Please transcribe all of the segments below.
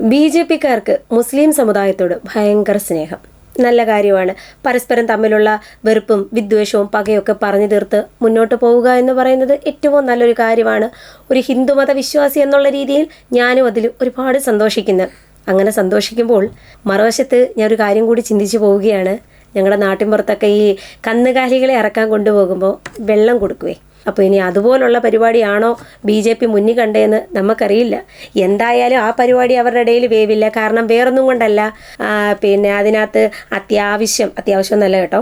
B J പിക്കാർക്ക് മുസ്ലിം സമുദായത്തോട് ഭയങ്കര സ്നേഹം. നല്ല കാര്യമാണ്. പരസ്പരം തമ്മിലുള്ള വെറുപ്പും വിദ്വേഷവും പകയൊക്കെ പറഞ്ഞു തീർത്ത് മുന്നോട്ട് പോവുക എന്ന് പറയുന്നത് ഏറ്റവും നല്ലൊരു കാര്യമാണ്. ഒരു ഹിന്ദുമത വിശ്വാസി എന്നുള്ള രീതിയിൽ ഞാനും അതിൽ ഒരുപാട് സന്തോഷിക്കുന്നു. അങ്ങനെ സന്തോഷിക്കുമ്പോൾ മറുവശത്ത് ഞാൻ ഒരു കാര്യം കൂടി ചിന്തിച്ചു പോവുകയാണ്. ഞങ്ങളുടെ നാട്ടിൻപുറത്തൊക്കെ ഈ കന്നുകാലികളെ ഇറക്കാൻ കൊണ്ടുപോകുമ്പോൾ വെള്ളം കൊടുക്കുവേ. അപ്പോൾ ഇനി അതുപോലുള്ള പരിപാടിയാണോ ബി ജെ പി മുന്നിൽ കണ്ടതെന്ന് നമുക്കറിയില്ല. എന്തായാലും ആ പരിപാടി അവരുടെ ഇടയിൽ വേവില്ല. കാരണം വേറൊന്നും കൊണ്ടല്ല. പിന്നെ അതിനകത്ത് അത്യാവശ്യം അത്യാവശ്യം എന്നല്ല കേട്ടോ.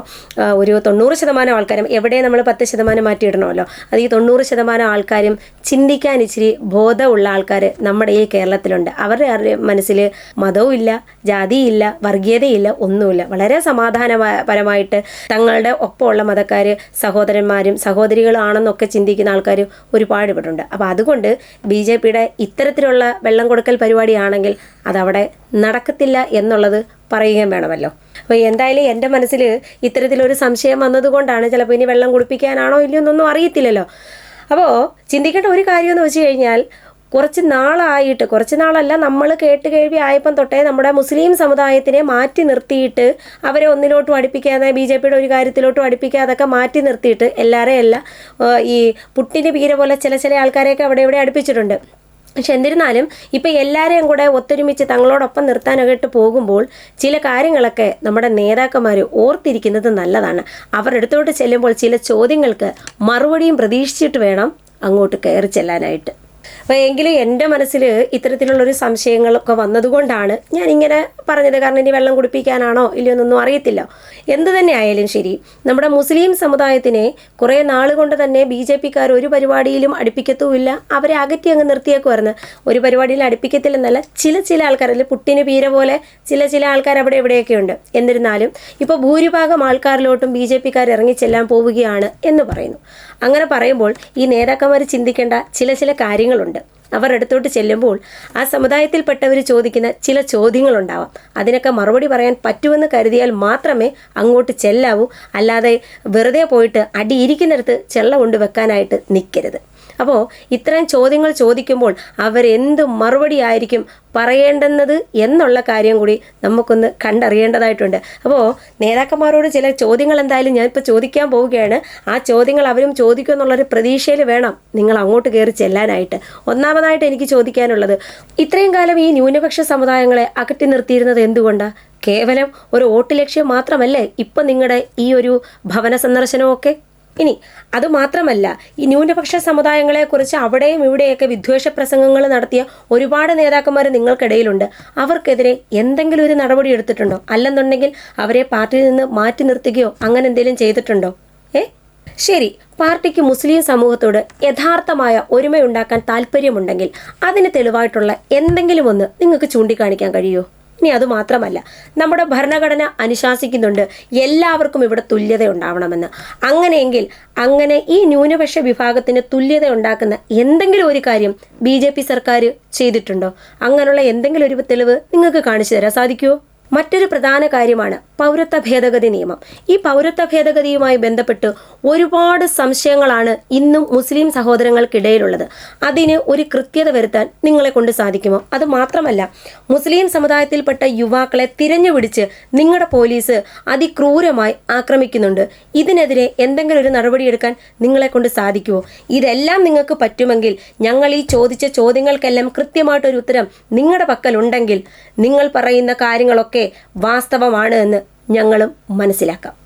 ഒരു തൊണ്ണൂറ് ശതമാനം ആൾക്കാരും എവിടെ നമ്മൾ പത്ത് ശതമാനം മാറ്റിയിടണമല്ലോ. അത് ഈ തൊണ്ണൂറ് ശതമാനം ആൾക്കാരും ചിന്തിക്കാൻ ഇച്ചിരി ബോധമുള്ള ആൾക്കാർ നമ്മുടെ ഈ കേരളത്തിലുണ്ട്. അവരുടെ അവരുടെ മനസ്സിൽ മതവും ഇല്ല ജാതിയില്ല വർഗീയതയില്ല ഒന്നുമില്ല. വളരെ സമാധാനപരമായിട്ട് തങ്ങളുടെ ഒപ്പമുള്ള മതക്കാർ സഹോദരന്മാരും സഹോദരികളാണെന്നൊക്കെ ചിന്തിക്കുന്ന ആൾക്കാർ ഒരുപാട് ഇവിടെ ഉണ്ട് അപ്പോൾ അതുകൊണ്ട് ബി ജെ പിയുടെ ഇത്തരത്തിലുള്ള വെള്ളം കൊടുക്കൽ പരിപാടിയാണെങ്കിൽ അതവിടെ നടക്കത്തില്ല എന്നുള്ളത് പറയുകയും വേണമല്ലോ. അപ്പോൾ എന്തായാലും എന്റെ മനസ്സിൽ ഇത്തരത്തിലൊരു സംശയം വന്നതുകൊണ്ടാണ് ചിലപ്പോൾ ഇനി വെള്ളം കുടിപ്പിക്കാനാണോ ഇല്ലയോ എന്നൊന്നും അറിയത്തില്ലല്ലോ. അപ്പോൾ ചിന്തിക്കേണ്ട ഒരു കാര്യമെന്ന് വെച്ച് കഴിഞ്ഞാൽ കുറച്ച് നാളായിട്ട് കുറച്ച് നാളല്ല നമ്മൾ കേട്ട് കേൾവി ആയപ്പം തൊട്ടേ നമ്മുടെ മുസ്ലിം സമുദായത്തിനെ മാറ്റി നിർത്തിയിട്ട് അവരെ ഒന്നിലോട്ടും അടുപ്പിക്കാതെ ബി ജെ പിയുടെ ഒരു കാര്യത്തിലോട്ടും അടുപ്പിക്കാതൊക്കെ മാറ്റി നിർത്തിയിട്ട് എല്ലാവരെയും അല്ല ഈ പുട്ടിന് പീര പോലെ ചില ചില ആൾക്കാരെയൊക്കെ അവിടെ ഇവിടെ അടുപ്പിച്ചിട്ടുണ്ട്. പക്ഷെ എന്നിരുന്നാലും ഇപ്പം എല്ലാവരെയും കൂടെ ഒത്തൊരുമിച്ച് തങ്ങളോടൊപ്പം നിർത്താനായിട്ട് പോകുമ്പോൾ ചില കാര്യങ്ങളൊക്കെ നമ്മുടെ നേതാക്കന്മാർ ഓർത്തിരിക്കുന്നത് നല്ലതാണ്. അവരുടെ അടുത്തോട്ട് ചെല്ലുമ്പോൾ ചില ചോദ്യങ്ങൾക്ക് മറുപടിയും പ്രതീക്ഷിച്ചിട്ട് വേണം അങ്ങോട്ട് കയറി ചെല്ലാനായിട്ട്. അപ്പോൾ എങ്കിലും എന്റെ മനസ്സിൽ ഇത്തരത്തിലുള്ളൊരു സംശയങ്ങളൊക്കെ വന്നതുകൊണ്ടാണ് ഞാൻ ഇങ്ങനെ പറഞ്ഞത്. കാരണം ഇനി വെള്ളം കുടിപ്പിക്കാനാണോ ഇല്ലയോ എന്നൊന്നും അറിയത്തില്ല. എന്ത് തന്നെ ആയാലും ശരി നമ്മുടെ മുസ്ലിം സമുദായത്തിനെ കുറേ നാൾ കൊണ്ട് തന്നെ ബി ജെ പിക്കാർ ഒരു പരിപാടിയിലും അടുപ്പിക്കത്തുമില്ല. അവരെ അകറ്റി അങ്ങ് നിർത്തിയേക്കുമായിരുന്നു ഒരു പരിപാടിയിൽ അടുപ്പിക്കത്തില്ലെന്നല്ല ചില ചില ആൾക്കാർ അതിൽ പുട്ടിന് പീര പോലെ ചില ചില ആൾക്കാർ അവിടെ എവിടെയൊക്കെ ഉണ്ട് എന്നിരുന്നാലും ഇപ്പോൾ ഭൂരിഭാഗം ആൾക്കാരിലോട്ടും ബി ജെ പിക്കാർ ഇറങ്ങിച്ചെല്ലാൻ പോവുകയാണ് എന്ന് പറയുന്നു. അങ്ങനെ പറയുമ്പോൾ ഈ നേതാക്കന്മാർ ചിന്തിക്കേണ്ട ചില ചില കാര്യങ്ങളുണ്ട് അവർ അടുത്തോട്ട് ചെല്ലുമ്പോൾ ആ സമുദായത്തിൽപ്പെട്ടവർ ചോദിക്കുന്ന ചില ചോദ്യങ്ങളുണ്ടാവാം. അതിനൊക്കെ മറുപടി പറയാൻ പറ്റുമെന്ന് കരുതിയാൽ മാത്രമേ അങ്ങോട്ട് ചെല്ലാവൂ. അല്ലാതെ വെറുതെ പോയിട്ട് അടിയിരിക്കുന്നിടത്ത് ചെള്ള കൊണ്ട് വെക്കാനായിട്ട് നിൽക്കരുത് അപ്പോൾ ഇത്തരം ചോദ്യങ്ങൾ ചോദിക്കുമ്പോൾ അവരെന്ത് മറുപടി ആയിരിക്കും പറയേണ്ടുന്നത് എന്നുള്ള കാര്യം കൂടി നമുക്കൊന്ന് കണ്ടറിയേണ്ടതായിട്ടുണ്ട്. അപ്പോൾ നേതാക്കന്മാരോട് ചില ചോദ്യങ്ങൾ എന്തായാലും ഞാനിപ്പോൾ ചോദിക്കാൻ പോവുകയാണ്. ആ ചോദ്യങ്ങൾ അവരും ചോദിക്കും എന്നുള്ളൊരു പ്രതീക്ഷയിൽ വേണം നിങ്ങൾ അങ്ങോട്ട് കയറി ചെല്ലാനായിട്ട്. ഒന്നാമതായിട്ട് എനിക്ക് ചോദിക്കാനുള്ളത് ഇത്രയും കാലം ഈ ന്യൂനപക്ഷ സമുദായങ്ങളെ അകറ്റി നിർത്തിയിരുന്നത് എന്തുകൊണ്ടാണ് കേവലം ഒരു വോട്ട് ലക്ഷ്യം മാത്രമല്ലേ ഇപ്പം നിങ്ങളുടെ ഈ ഒരു ഭവന സന്ദർശനമൊക്കെ? ഇനി അതുമാത്രമല്ല ഈ ന്യൂനപക്ഷ സമുദായങ്ങളെക്കുറിച്ച് അവിടെയും ഇവിടെയൊക്കെ വിദ്വേഷ പ്രസംഗങ്ങൾ നടത്തിയ ഒരുപാട് നേതാക്കന്മാർ നിങ്ങൾക്കിടയിലുണ്ട്. അവർക്കെതിരെ എന്തെങ്കിലും ഒരു നടപടി എടുത്തിട്ടുണ്ടോ? അല്ലെന്നുണ്ടെങ്കിൽ അവരെ പാർട്ടിയിൽ നിന്ന് മാറ്റി നിർത്തുകയോ അങ്ങനെ എന്തെങ്കിലും ചെയ്തിട്ടുണ്ടോ? ഏ? ശരി പാർട്ടിക്ക് മുസ്ലിം സമൂഹത്തോട് യഥാർത്ഥമായ ഒരുമയുണ്ടാക്കാൻ താല്പര്യമുണ്ടെങ്കിൽ അതിന് തെളിവായിട്ടുള്ള എന്തെങ്കിലും ഒന്ന് നിങ്ങൾക്ക് ചൂണ്ടിക്കാണിക്കാൻ കഴിയുമോ? അത് മാത്രമല്ല നമ്മുടെ ഭരണഘടന അനുശാസിക്കുന്നുണ്ട്. എല്ലാവർക്കും ഇവിടെ തുല്യത ഉണ്ടാവണമെന്ന്. അങ്ങനെയെങ്കിൽ അങ്ങനെ ഈ ന്യൂനപക്ഷ വിഭാഗത്തിന് തുല്യത ഉണ്ടാക്കുന്ന എന്തെങ്കിലും ഒരു കാര്യം ബി സർക്കാർ ചെയ്തിട്ടുണ്ടോ? അങ്ങനെയുള്ള എന്തെങ്കിലും ഒരു തെളിവ് നിങ്ങൾക്ക് കാണിച്ചു തരാൻ സാധിക്കുമോ മറ്റൊരു പ്രധാന കാര്യമാണ് പൗരത്വ ഭേദഗതി നിയമം. ഈ പൗരത്വ ഭേദഗതിയുമായി ബന്ധപ്പെട്ട് ഒരുപാട് സംശയങ്ങളാണ് ഇന്നും മുസ്ലിം സഹോദരങ്ങൾക്കിടയിലുള്ളത്. അതിന് ഒരു കൃത്യത വരുത്താൻ നിങ്ങളെ കൊണ്ട് സാധിക്കുമോ? അത് മാത്രമല്ല മുസ്ലിം സമുദായത്തിൽപ്പെട്ട യുവാക്കളെ തിരഞ്ഞുപിടിച്ച് നിങ്ങളുടെ പോലീസ് അതിക്രൂരമായി ആക്രമിക്കുന്നുണ്ട്. ഇതിനെതിരെ എന്തെങ്കിലും ഒരു നടപടിയെടുക്കാൻ നിങ്ങളെ കൊണ്ട് സാധിക്കുമോ? ഇതെല്ലാം നിങ്ങൾക്ക് പറ്റുമെങ്കിൽ ഞങ്ങൾ ഈ ചോദിച്ച ചോദ്യങ്ങൾക്കെല്ലാം കൃത്യമായിട്ടൊരു ഉത്തരം നിങ്ങളുടെ പക്കലുണ്ടെങ്കിൽ നിങ്ങൾ പറയുന്ന കാര്യങ്ങളൊക്കെ വാസ്തവമാണ് എന്ന് ഞങ്ങളും മനസ്സിലാക്കാം.